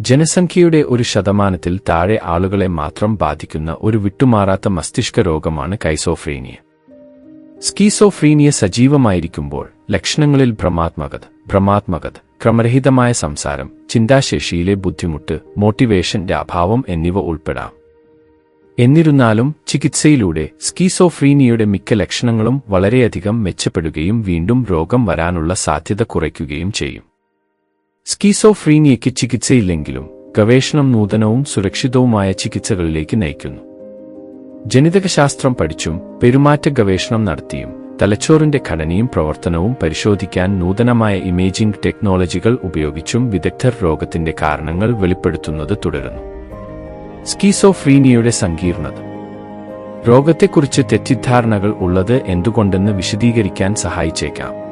ജനസംഖ്യയുടെ ഒരു ശതമാനത്തിൽ താഴെ ആളുകളെ മാത്രം ബാധിക്കുന്ന ഒരു വിട്ടുമാറാത്ത മസ്തിഷ്ക രോഗമാണ് കൈസോഫ്രീനിയ. സ്കീസോഫ്രീനിയ സജീവമായിരിക്കുമ്പോൾ ലക്ഷണങ്ങളിൽ ഭ്രമാത്മകത ഭ്രമാത്മകത ക്രമരഹിതമായ സംസാരം ചിന്താശേഷിയിലെ ബുദ്ധിമുട്ട് മോട്ടിവേഷന്റെ അഭാവം എന്നിവ ഉൾപ്പെടാം. എന്നിരുന്നാലും ചികിത്സയിലൂടെ സ്കീസോഫ്രീനിയയുടെ മിക്ക ലക്ഷണങ്ങളും വളരെയധികം മെച്ചപ്പെടുകയും വീണ്ടും രോഗം വരാനുള്ള സാധ്യത കുറയ്ക്കുകയും ചെയ്യും. സ്കീസോഫ്രീനിയയ്ക്ക് ചികിത്സയില്ലെങ്കിലും ഗവേഷണം നൂതനവും സുരക്ഷിതവുമായ ചികിത്സകളിലേക്ക് നയിക്കുന്നു. ജനിതകശാസ്ത്രം പഠിച്ചും പെരുമാറ്റ ഗവേഷണം നടത്തിയും തലച്ചോറിന്റെ ഘടനയും പ്രവർത്തനവും പരിശോധിക്കാൻ നൂതനമായ ഇമേജിംഗ് ടെക്നോളജികൾ ഉപയോഗിച്ചും വിദഗ്ധർ രോഗത്തിന്റെ കാരണങ്ങൾ വെളിപ്പെടുത്തുന്നത് തുടരുന്നു. സ്കീസോഫ്രീനിയയുടെ സങ്കീർണത. രോഗത്തെക്കുറിച്ച് തെറ്റിദ്ധാരണകൾ ഉള്ളത് എന്തുകൊണ്ടെന്ന് വിശദീകരിക്കാൻ സഹായിച്ചേക്കാം.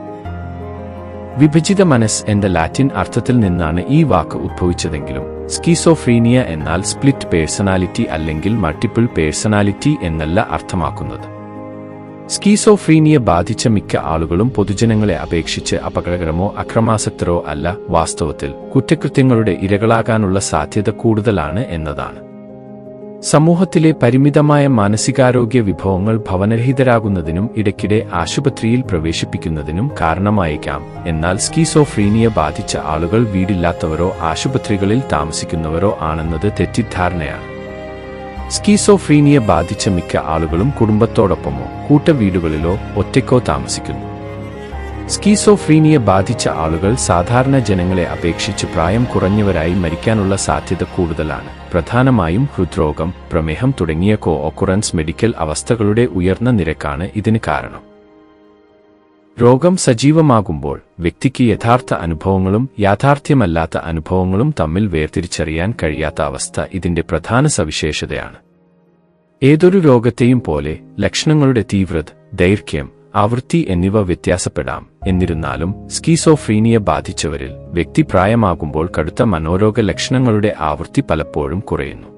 വിഭജിത മനസ് എന്ന ലാറ്റിൻ അർത്ഥത്തിൽ നിന്നാണ് ഈ വാക്ക് ഉദ്ഭവിച്ചതെങ്കിലും സ്കീസോഫ്രീനിയ എന്നാൽ സ്പ്ലിറ്റ് പേഴ്സണാലിറ്റി അല്ലെങ്കിൽ മൾട്ടിപ്പിൾ പേഴ്സണാലിറ്റി എന്നല്ല അർത്ഥമാക്കുന്നത്. സ്കീസോഫ്രീനിയ ബാധിച്ച മിക്ക ആളുകളും പൊതുജനങ്ങളെ അപേക്ഷിച്ച് അപകടകരമോ അക്രമാസക്തരോ അല്ല വാസ്തവത്തിൽ കുറ്റകൃത്യങ്ങളുടെ ഇരകളാകാനുള്ള സാധ്യത കൂടുതലാണ് എന്നതാണ്. സമൂഹത്തിലെ പരിമിതമായ മാനസികാരോഗ്യ വിഭവങ്ങൾ ഭവനരഹിതരാകുന്നതിനും ഇടയ്ക്കിടെ ആശുപത്രിയിൽ പ്രവേശിപ്പിക്കുന്നതിനും കാരണമായേക്കാം. എന്നാൽ സ്കീസോഫ്രീനിയ ബാധിച്ച ആളുകൾ വീടില്ലാത്തവരോ ആശുപത്രികളിൽ താമസിക്കുന്നവരോ ആണെന്നത് തെറ്റിദ്ധാരണയാണ്. സ്കീസോഫ്രീനിയ ബാധിച്ച മിക്ക ആളുകളും കുടുംബത്തോടൊപ്പമോ കൂട്ടവീടുകളിലോ ഒറ്റയ്ക്കോ താമസിക്കുന്നു. സ്കീസോഫ്രീനിയ ബാധിച്ച ആളുകൾ സാധാരണ ജനങ്ങളെ അപേക്ഷിച്ച് പ്രായം കുറഞ്ഞവരായി മരിക്കാനുള്ള സാധ്യത കൂടുതലാണ്. പ്രധാനമായും ഹൃദ്രോഗം പ്രമേഹം തുടങ്ങിയ കോ ഓക്കുറൻസ് മെഡിക്കൽ അവസ്ഥകളുടെ ഉയർന്ന നിരക്കാണ് ഇതിന് കാരണം. രോഗം സജീവമാകുമ്പോൾ വ്യക്തിക്ക് യഥാർത്ഥ അനുഭവങ്ങളും യാഥാർത്ഥ്യമല്ലാത്ത അനുഭവങ്ങളും തമ്മിൽ വേർതിരിച്ചറിയാൻ കഴിയാത്ത അവസ്ഥ ഇതിന്റെ പ്രധാന സവിശേഷതയാണ്. ഏതൊരു രോഗത്തെയും പോലെ ലക്ഷണങ്ങളുടെ തീവ്രത ദൈർഘ്യം ആവൃത്തി എന്നിവ വ്യത്യാസപ്പെടാം. എന്നിരുന്നാലും സ്കീസോഫ്രീനിയ ബാധിച്ചവരിൽ വ്യക്തി പ്രായമാകുമ്പോൾ കടുത്ത മനോരോഗ ലക്ഷണങ്ങളുടെ ആവൃത്തി പലപ്പോഴും കുറയുന്നു.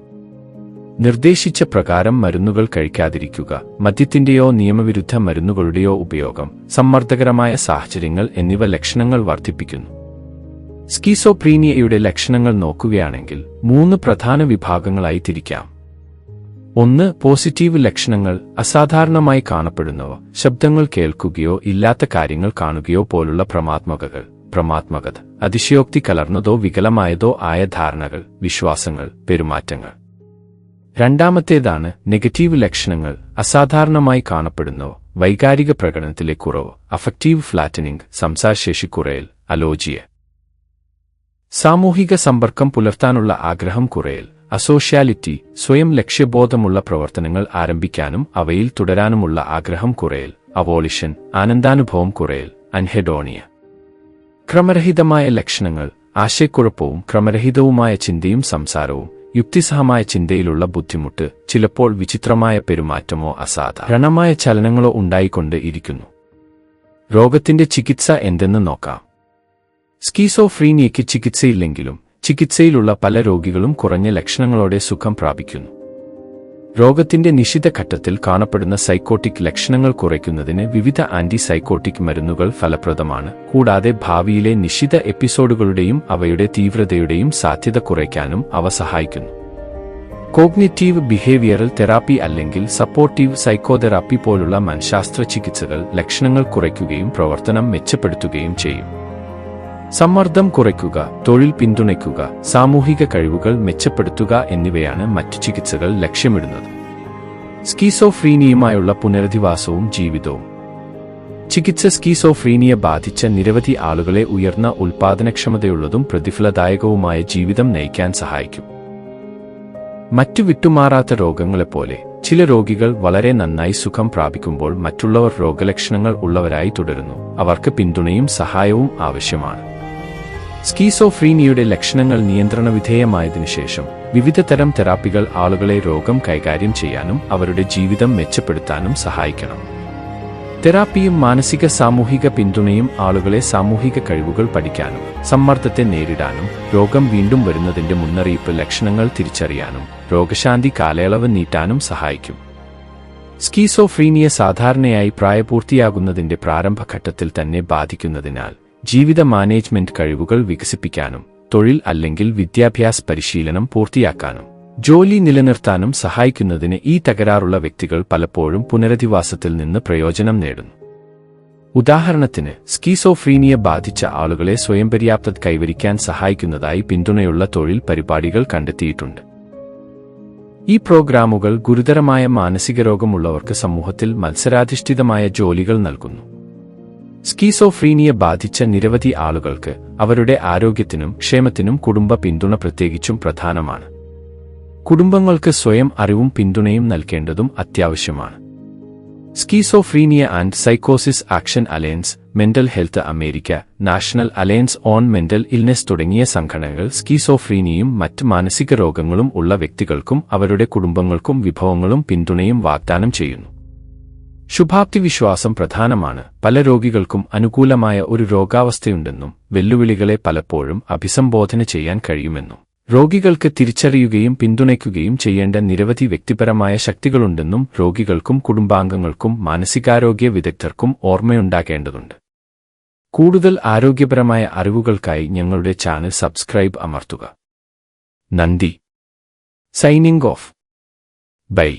നിർദ്ദേശിച്ച പ്രകാരം മരുന്നുകൾ കഴിക്കാതിരിക്കുക മദ്യത്തിന്റെയോ നിയമവിരുദ്ധ മരുന്നുകളുടെയോ ഉപയോഗം സമ്മർദ്ദകരമായ സാഹചര്യങ്ങൾ എന്നിവ ലക്ഷണങ്ങൾ വർദ്ധിപ്പിക്കുന്നു. സ്കീസോപ്രീനിയയുടെ ലക്ഷണങ്ങൾ നോക്കുകയാണെങ്കിൽ മൂന്ന് പ്രധാന വിഭാഗങ്ങളായി തിരിക്കാം. ഒന്ന് പോസിറ്റീവ് ലക്ഷണങ്ങൾ അസാധാരണമായി കാണപ്പെടുന്നവ. ശബ്ദങ്ങൾ കേൾക്കുകയോ ഇല്ലാത്ത കാര്യങ്ങൾ കാണുകയോ പോലുള്ള പ്രമാത്മകകൾ. പ്രമാത്മകത. അതിശയോക്തി കലർന്നതോ വികലമായതോ ആയ ധാരണകൾ വിശ്വാസങ്ങൾ പെരുമാറ്റങ്ങൾ. രണ്ടാമത്തേതാണ് നെഗറ്റീവ് ലക്ഷണങ്ങൾ അസാധാരണമായി കാണപ്പെടുന്നവ. വൈകാരിക പ്രകടനത്തിലെ കുറവ്. അഫക്റ്റീവ് ഫ്ലാറ്റനിംഗ് സംസാരശേഷി കുറയൽ അലോജിയ സാമൂഹിക സമ്പർക്കം പുലർത്താനുള്ള ആഗ്രഹം കുറയൽ. അസോഷ്യാലിറ്റി സ്വയം ലക്ഷ്യബോധമുള്ള പ്രവർത്തനങ്ങൾ ആരംഭിക്കാനും അവയിൽ തുടരാനുമുള്ള ആഗ്രഹം കുറയൽ. അവോളിഷൻ ആനന്ദാനുഭവം കുറയൽ. അൻഹെഡോണിയ. ക്രമരഹിതമായ ലക്ഷണങ്ങൾ ആശയക്കുഴപ്പവും ക്രമരഹിതവുമായ ചിന്തയും സംസാരവും യുക്തിസഹമായ ചിന്തയിലുള്ള ബുദ്ധിമുട്ട് ചിലപ്പോൾ വിചിത്രമായ പെരുമാറ്റമോ അസാധാരണമായ ചലനങ്ങളോ ഉണ്ടായിക്കൊണ്ട് ഇരിക്കുന്നു. രോഗത്തിന്റെ ചികിത്സ എന്തെന്ന് നോക്കാം. സ്കീസോഫ്രീനിയയ്ക്ക് ചികിത്സയില്ലെങ്കിലും ചികിത്സയിലുള്ള പല രോഗികളും കുറഞ്ഞ ലക്ഷണങ്ങളോടെ സുഖം പ്രാപിക്കുന്നു. രോഗത്തിന്റെ നിശ്ചിത ഘട്ടത്തിൽ കാണപ്പെടുന്ന സൈക്കോട്ടിക് ലക്ഷണങ്ങൾ കുറയ്ക്കുന്നതിന് വിവിധ ആന്റി സൈക്കോട്ടിക് മരുന്നുകൾ ഫലപ്രദമാണ്. കൂടാതെ ഭാവിയിലെ നിശ്ചിത എപ്പിസോഡുകളുടെയും അവയുടെ തീവ്രതയുടെയും സാധ്യത കുറയ്ക്കാനും അവ സഹായിക്കുന്നു. കോഗ്നിറ്റീവ് ബിഹേവിയറൽ തെറാപ്പി അല്ലെങ്കിൽ സപ്പോർട്ടീവ് സൈക്കോതെറാപ്പി പോലുള്ള മനഃശാസ്ത്ര ചികിത്സകൾ ലക്ഷണങ്ങൾ കുറയ്ക്കുകയും പ്രവർത്തനം മെച്ചപ്പെടുത്തുകയും ചെയ്യും. സമ്മർദ്ദം കുറയ്ക്കുക തൊഴിൽ പിന്തുണയ്ക്കുക സാമൂഹിക കഴിവുകൾ മെച്ചപ്പെടുത്തുക എന്നിവയാണ് മറ്റു ചികിത്സകൾ ലക്ഷ്യമിടുന്നത്. സ്കീസോഫ്രീനിയുമായുള്ള പുനരധിവാസവും ജീവിതവും. ചികിത്സ സ്കീസോഫ്രീനിയ ബാധിച്ച നിരവധി ആളുകളെ ഉയർന്ന ഉൽപാദനക്ഷമതയുള്ളതും പ്രതിഫലദായകവുമായ ജീവിതം നയിക്കാൻ സഹായിക്കും. മറ്റു വിട്ടുമാറാത്ത രോഗങ്ങളെപ്പോലെ ചില രോഗികൾ വളരെ നന്നായി സുഖം പ്രാപിക്കുമ്പോൾ മറ്റുള്ളവർ രോഗലക്ഷണങ്ങൾ ഉള്ളവരായി തുടരുന്നു. അവർക്ക് പിന്തുണയും സഹായവും ആവശ്യമാണ്. സ്കീസോഫ്രീനിയുടെ ലക്ഷണങ്ങൾ നിയന്ത്രണ വിധേയമായതിനു ശേഷം വിവിധ തരം തെറാപ്പികൾ ആളുകളെ രോഗം കൈകാര്യം ചെയ്യാനും അവരുടെ ജീവിതം മെച്ചപ്പെടുത്താനും സഹായിക്കണം. തെറാപ്പിയും മാനസിക സാമൂഹിക പിന്തുണയും ആളുകളെ സാമൂഹിക കഴിവുകൾ പഠിക്കാനും സമ്മർദ്ദത്തെ നേരിടാനും രോഗം വീണ്ടും വരുന്നതിന്റെ മുന്നറിയിപ്പ് ലക്ഷണങ്ങൾ തിരിച്ചറിയാനും രോഗശാന്തി കാലയളവ് നീട്ടാനും സഹായിക്കും. സ്കീസോഫ്രീനിയ സാധാരണയായി പ്രായപൂർത്തിയാകുന്നതിന്റെ പ്രാരംഭഘട്ടത്തിൽ തന്നെ ബാധിക്കുന്നതിനാൽ ജീവിത മാനേജ്മെന്റ് കഴിവുകൾ വികസിപ്പിക്കാനും തൊഴിൽ അല്ലെങ്കിൽ വിദ്യാഭ്യാസ പരിശീലനം പൂർത്തിയാക്കാനും. ജോലി നിലനിർത്താനും സഹായിക്കുന്നതിന് ഈ തകരാറുള്ള വ്യക്തികൾ പലപ്പോഴും പുനരധിവാസത്തിൽ നിന്ന് പ്രയോജനം നേടുന്നു. ഉദാഹരണത്തിന് സ്കീസോഫ്രീനിയ ബാധിച്ച ആളുകളെ സ്വയം പര്യാപ്തത കൈവരിക്കാൻ സഹായിക്കുന്നതായി പിന്തുണയുള്ള തൊഴിൽ പരിപാടികൾ കണ്ടെത്തിയിട്ടുണ്ട്. ഈ പ്രോഗ്രാമുകൾ ഗുരുതരമായ മാനസിക രോഗമുള്ളവർക്ക് സമൂഹത്തിൽ മത്സരാധിഷ്ഠിതമായ ജോലികൾ നൽകുന്നു. സ്കീസോഫ്രീനിയ ബാധിച്ച നിരവധി ആളുകൾക്ക് അവരുടെ ആരോഗ്യത്തിനും ക്ഷേമത്തിനും കുടുംബ പിന്തുണ പ്രത്യേകിച്ചും പ്രധാനമാണ്. കുടുംബങ്ങൾക്ക് സ്വയം അറിവും പിന്തുണയും നൽകേണ്ടതും അത്യാവശ്യമാണ്. Schizophrenia and സൈക്കോസിസ് action alliance mental health America national alliance on mental illness തുടങ്ങിയ സംഘടനകൾ സ്കീസോഫ്രീനിയും മറ്റ് മാനസിക രോഗങ്ങളും ഉള്ള വ്യക്തികൾക്കും അവരുടെ കുടുംബങ്ങൾക്കും വിഭവങ്ങളും പിന്തുണയും വാഗ്ദാനം ചെയ്യുന്നു. ശുഭാപ്തി വിശ്വാസം പ്രധാനമാണ്. പല രോഗികൾക്കും അനുകൂലമായ ഒരു രോഗാവസ്ഥയുണ്ടെന്നും വെല്ലുവിളികളെ പലപ്പോഴും അഭിസംബോധന ചെയ്യാൻ കഴിയുമെന്നും. രോഗികൾക്ക് തിരിച്ചറിയുകയും പിന്തുണയ്ക്കുകയും ചെയ്യേണ്ട നിരവധി വ്യക്തിപരമായ ശക്തികളുണ്ടെന്നും രോഗികൾക്കും കുടുംബാംഗങ്ങൾക്കും മാനസികാരോഗ്യ വിദഗ്ധർക്കും ഓർമ്മയുണ്ടാകേണ്ടതുണ്ട്. കൂടുതൽ ആരോഗ്യപരമായ അറിവുകൾക്കായി ഞങ്ങളുടെ ചാനൽ സബ്സ്ക്രൈബ് അമർത്തുക. നന്ദി. Signing off. ബൈ.